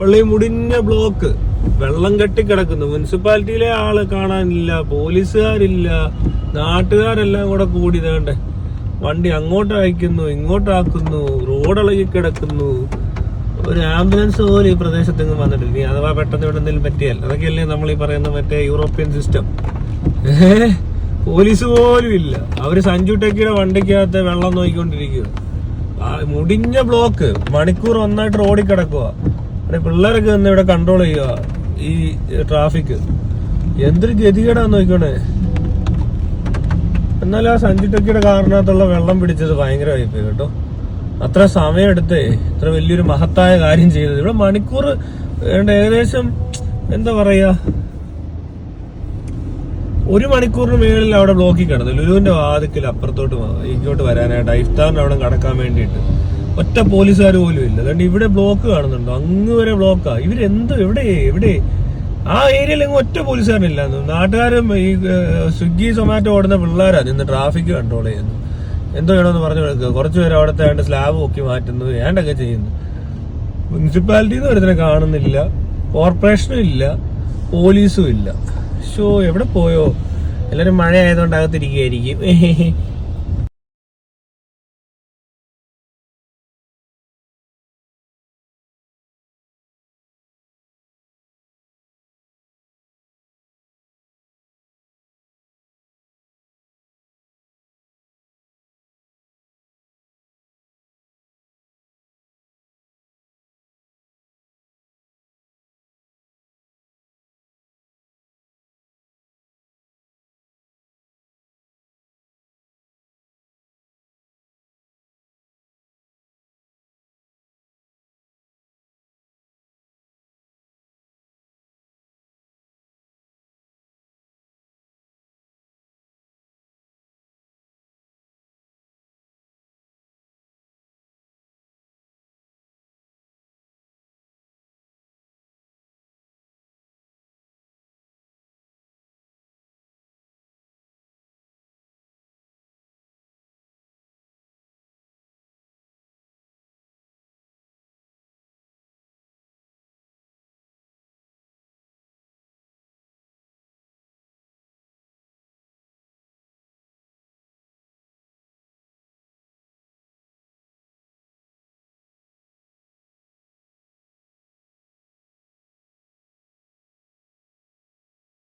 പള്ളി മുടിഞ്ഞ ബ്ലോക്ക്. വെള്ളം കെട്ടിക്കിടക്കുന്നു മുനിസിപ്പാലിറ്റിയിലെ ആൾ കാണാനില്ല. പോലീസുകാരില്ല. നാട്ടുകാരെല്ലാം കൂടെ കൂടി വേണ്ടേ വണ്ടി അങ്ങോട്ട് അയക്കുന്നു ഇങ്ങോട്ടാക്കുന്നു റോഡ് ഇളകി കിടക്കുന്നു. ഒരു ആംബുലൻസ് പോലും ഈ പ്രദേശത്തെങ്ങും വന്നിട്ടില്ല. ഇനി അഥവാ പെട്ടെന്ന് ഇവിടെ എന്തെങ്കിലും പറ്റിയാൽ. അതൊക്കെയല്ലേ നമ്മൾ ഈ പറയുന്ന മറ്റേ യൂറോപ്യൻ സിസ്റ്റം. പോലീസ് പോലും ഇല്ല. അവർ സഞ്ജു ടെക്കിയുടെ വണ്ടിക്കകത്ത് വെള്ളം നോക്കിക്കൊണ്ടിരിക്കുക മുടിഞ്ഞ ബ്ലോക്ക്. മണിക്കൂർ ഒന്നായിട്ട് റോഡിൽ കിടക്കുക പിള്ളേരൊക്കെ നിന്ന് ഇവിടെ കൺട്രോൾ ചെയ്യുക. ഈ ട്രാഫിക് എന്തൊരു ഗതികേടാന്ന് നോക്കണേ എന്നാലും ആ സഞ്ചിട്ടൊക്കെയുടെ ടെക്കിയുടെ കാറിനകത്തുള്ള വെള്ളം പിടിച്ചത് ഭയങ്കരമായി പോയി കേട്ടോ. അത്ര സമയം എടുത്തേ ഇത്ര വലിയൊരു മഹത്തായ കാര്യം ചെയ്തത്. ഇവിടെ മണിക്കൂർ വേണ്ട ഏകദേശം എന്താ പറയാ? ഒരു മണിക്കൂറിന് മേളിൽ അവിടെ ബ്ലോക്കിൽ കിടന്നു. ലുലുവിന്റെ വാതിക്കൽ അപ്പുറത്തോട്ട് ഇങ്ങോട്ട് വരാനായിട്ട് ഇഫ്താറിന് അവിടെ കടക്കാൻ വേണ്ടിയിട്ട്. ഒറ്റ പോലീസുകാർ പോലും ഇല്ല. അതുകൊണ്ട് ഇവിടെ ബ്ലോക്ക് കാണുന്നുണ്ടോ. അങ്ങ് വരെ ബ്ലോക്കാ ഇവരെന്തോ എവിടെ എവിടെ? ആ ഏരിയയിൽ അങ്ങ് ഒറ്റ പോലീസുകാരനില്ല നാട്ടുകാരും ഈ സ്വിഗ്ഗി സൊമാറ്റോ ഓടുന്ന പിള്ളേരാ നിന്ന് ട്രാഫിക് കൺട്രോൾ ചെയ്യുന്നു. എന്തോ വേണമെന്ന് പറഞ്ഞു കൊടുക്കുക കുറച്ച് പേര് അവിടുത്തെ ആണ്ട് സ്ലാബ് പൊക്കി മാറ്റുന്നു. ഏണ്ടൊക്കെ ചെയ്യുന്നു. മുനിസിപ്പാലിറ്റി എന്ന് ഒരുത്തിനെ കാണുന്നില്ല. കോർപ്പറേഷനും ഇല്ല. പോലീസും ഇല്ല. ഷോ എവിടെ പോയോ? എല്ലാവരും മഴ ആയതുകൊണ്ട് അകത്തിരിക്കുകയായിരിക്കും.